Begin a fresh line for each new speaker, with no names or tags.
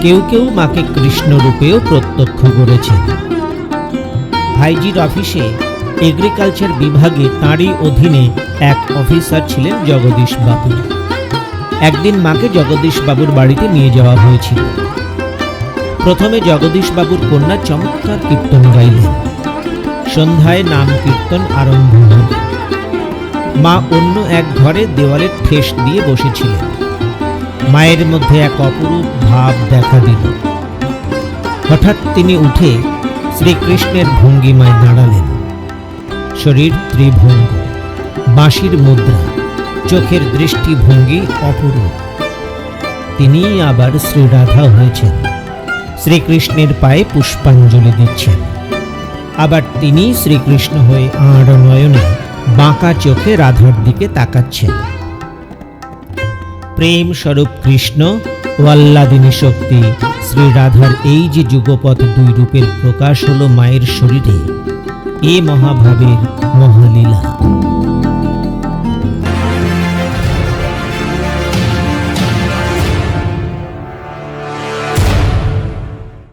কেউ কেউ মাকে কৃষ্ণ রূপেও প্রত্যক্ষ করেছেন। ভাইজির অফিসে এগ্রিকালচার বিভাগে তাঁরই অধীনে এক অফিসার ছিলেন জগদীশ বাবু। একদিন মাকে জগদীশ বাবুর বাড়িতে নিয়ে যাওয়া হয়েছিল। প্রথমে জগদীশ বাবুর কন্যা চমৎকার কীর্তন গাইলেন। সন্ধ্যায় নাম কীর্তন আরম্ভ হল। মা অন্য এক ঘরে দেওয়ালে ঠেস দিয়ে বসেছিলেন। মায়ের মধ্যে এক অপরূপ ভাব দেখা দিল। হঠাৎ তিনি উঠে শ্রীকৃষ্ণের ভঙ্গিমায় দাঁড়ালেন। শরীর ত্রিভঙ্গ, বাঁশির মুদ্রা, চোখের দৃষ্টিভঙ্গি অপরূপ। তিনি আবার শ্রীরাধা হয়েছেন, শ্রীকৃষ্ণের পায়ে পুষ্পাঞ্জলি দিচ্ছেন। আবার তিনি শ্রীকৃষ্ণ হয়ে আড় নয়নে বাঁকা চোখে রাধার দিকে তাকাচ্ছেন। প্রেম স্বরূপ কৃষ্ণ ও আল্লাদিনী শক্তি। শ্রী রাধার এই যে যুগপথ দুই রূপের প্রকাশ হলো মায়ের শরীরে। এ মহাভাবের মহালীলা।